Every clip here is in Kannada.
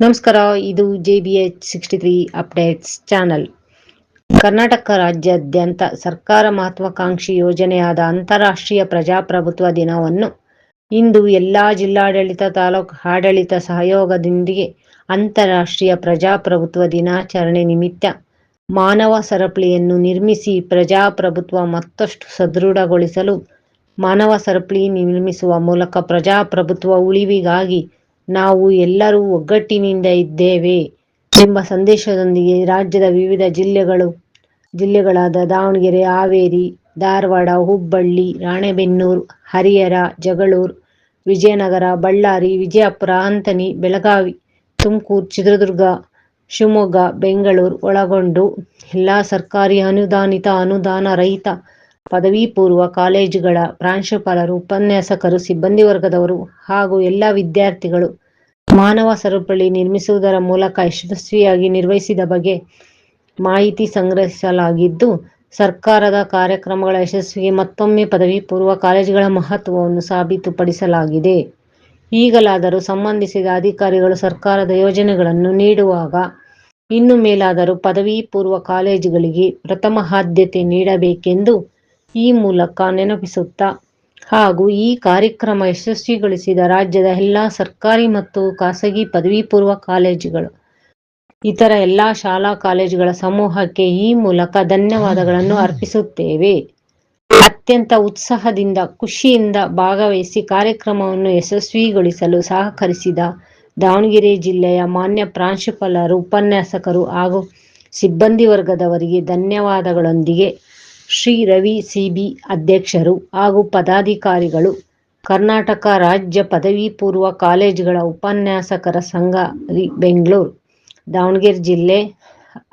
ನಮಸ್ಕಾರ, ಇದು J B H sixty three updates channel Karnataka ರಾಜ್ಯಾದ್ಯಂತ ಸರ್ಕಾರ ಮಹತ್ವಾಕಾಂಕ್ಷಿ ಯೋಜನೆಯಾದ ಅಂತಾರಾಷ್ಟ್ರೀಯ ಪ್ರಜಾಪ್ರಭುತ್ವ ದಿನವನ್ನು ಇಂದು ಎಲ್ಲಾ ಜಿಲ್ಲಾಡಳಿತ ತಾಲೂಕು ಆಡಳಿತ ಸಹಯೋಗದೊಂದಿಗೆ ಅಂತಾರಾಷ್ಟ್ರೀಯ ಪ್ರಜಾಪ್ರಭುತ್ವ ದಿನಾಚರಣೆ ನಿಮಿತ್ತ ಮಾನವ ಸರಪಳಿಯನ್ನು ನಿರ್ಮಿಸಿ ಪ್ರಜಾಪ್ರಭುತ್ವ ಮತ್ತಷ್ಟು ಸದೃಢಗೊಳಿಸಲು ಮಾನವ ಸರಪಳಿ ನಿರ್ಮಿಸುವ ಮೂಲಕ ಪ್ರಜಾಪ್ರಭುತ್ವ ಉಳಿವಿಗಾಗಿ ನಾವು ಎಲ್ಲರೂ ಒಗ್ಗಟ್ಟಿನಿಂದ ಇದ್ದೇವೆ ಎಂಬ ಸಂದೇಶದೊಂದಿಗೆ ರಾಜ್ಯದ ವಿವಿಧ ಜಿಲ್ಲೆಗಳು, ಜಿಲ್ಲೆಗಳಾದ ದಾವಣಗೆರೆ, ಹಾವೇರಿ, ಧಾರವಾಡ, ಹುಬ್ಬಳ್ಳಿ, ರಾಣೆಬೆನ್ನೂರು, ಹರಿಹರ, ಜಗಳೂರು, ವಿಜಯನಗರ, ಬಳ್ಳಾರಿ, ವಿಜಯಪುರ ಅಂತನಿ ಬೆಳಗಾವಿ, ತುಮಕೂರು, ಚಿತ್ರದುರ್ಗ, ಶಿವಮೊಗ್ಗ, ಬೆಂಗಳೂರು, ಒಳಗೊಂಡು ಎಲ್ಲ ಸರ್ಕಾರಿ ಅನುದಾನಿತ, ಅನುದಾನ ರಹಿತ ಪದವಿ ಪೂರ್ವ ಕಾಲೇಜುಗಳ ಪ್ರಾಂಶುಪಾಲರು, ಉಪನ್ಯಾಸಕರು, ಸಿಬ್ಬಂದಿ ವರ್ಗದವರು ಹಾಗೂ ಎಲ್ಲ ವಿದ್ಯಾರ್ಥಿಗಳು ಮಾನವ ಸರಪಳಿ ನಿರ್ಮಿಸುವುದರ ಮೂಲಕ ಯಶಸ್ವಿಯಾಗಿ ನಿರ್ವಹಿಸಿದ ಬಗ್ಗೆ ಮಾಹಿತಿ ಸಂಗ್ರಹಿಸಲಾಗಿದ್ದು, ಸರ್ಕಾರದ ಕಾರ್ಯಕ್ರಮಗಳ ಯಶಸ್ವಿಗೆ ಮತ್ತೊಮ್ಮೆ ಪದವಿ ಪೂರ್ವ ಕಾಲೇಜುಗಳ ಮಹತ್ವವನ್ನು ಸಾಬೀತುಪಡಿಸಲಾಗಿದೆ. ಈಗಲಾದರೂ ಸಂಬಂಧಿಸಿದ ಅಧಿಕಾರಿಗಳು ಸರ್ಕಾರದ ಯೋಜನೆಗಳನ್ನು ನೀಡುವಾಗ ಇನ್ನು ಮೇಲಾದರೂ ಪದವಿ ಪೂರ್ವ ಕಾಲೇಜುಗಳಿಗೆ ಪ್ರಥಮ ಆದ್ಯತೆ ನೀಡಬೇಕೆಂದು ಈ ಮೂಲಕ ನೆನಪಿಸುತ್ತಾ ಹಾಗೂ ಈ ಕಾರ್ಯಕ್ರಮ ಯಶಸ್ವಿಗೊಳಿಸಿದ ರಾಜ್ಯದ ಎಲ್ಲ ಸರ್ಕಾರಿ ಮತ್ತು ಖಾಸಗಿ ಪದವಿ ಪೂರ್ವ ಕಾಲೇಜುಗಳು. ಇತರ ಎಲ್ಲ ಶಾಲಾ ಕಾಲೇಜುಗಳ ಸಮೂಹಕ್ಕೆ ಈ ಮೂಲಕ ಧನ್ಯವಾದಗಳನ್ನು ಅರ್ಪಿಸುತ್ತೇವೆ. ಅತ್ಯಂತ ಉತ್ಸಾಹದಿಂದ, ಖುಷಿಯಿಂದ ಭಾಗವಹಿಸಿ ಕಾರ್ಯಕ್ರಮವನ್ನು ಯಶಸ್ವಿಗೊಳಿಸಲು ಸಹಕರಿಸಿದ ದಾವಣಗೆರೆ ಜಿಲ್ಲೆಯ ಮಾನ್ಯ ಪ್ರಾಂಶುಪಾಲರು, ಉಪನ್ಯಾಸಕರು ಹಾಗೂ ಸಿಬ್ಬಂದಿ ವರ್ಗದವರಿಗೆ ಧನ್ಯವಾದಗಳೊಂದಿಗೆ ಶ್ರೀ ರವಿ ಸಿಬಿ ಅಧ್ಯಕ್ಷರು ಹಾಗೂ ಪದಾಧಿಕಾರಿಗಳು, ಕರ್ನಾಟಕ ರಾಜ್ಯ ಪದವಿ ಪೂರ್ವ ಕಾಲೇಜುಗಳ ಉಪನ್ಯಾಸಕರ ಸಂಘ ಬೆಂಗಳೂರು, ದಾವಣಗೆರೆ ಜಿಲ್ಲೆ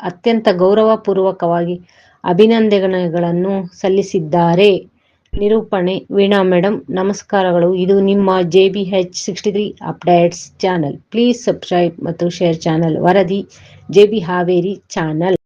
ಅತ್ಯಂತ ಗೌರವಪೂರ್ವಕವಾಗಿ ಅಭಿನಂದನೆಗಳನ್ನು ಸಲ್ಲಿಸಿದ್ದಾರೆ. ನಿರೂಪಣೆ ವೀಣಾ ಮೇಡಮ್ ನಮಸ್ಕಾರಗಳು. ಇದು ನಿಮ್ಮ J B H sixty three updates channel. Please subscribe ಮತ್ತು ಶೇರ್ ಚಾನಲ್ ವರದಿ ಜೆ ಬಿ ಹಾವೇರಿ ಚಾನಲ್.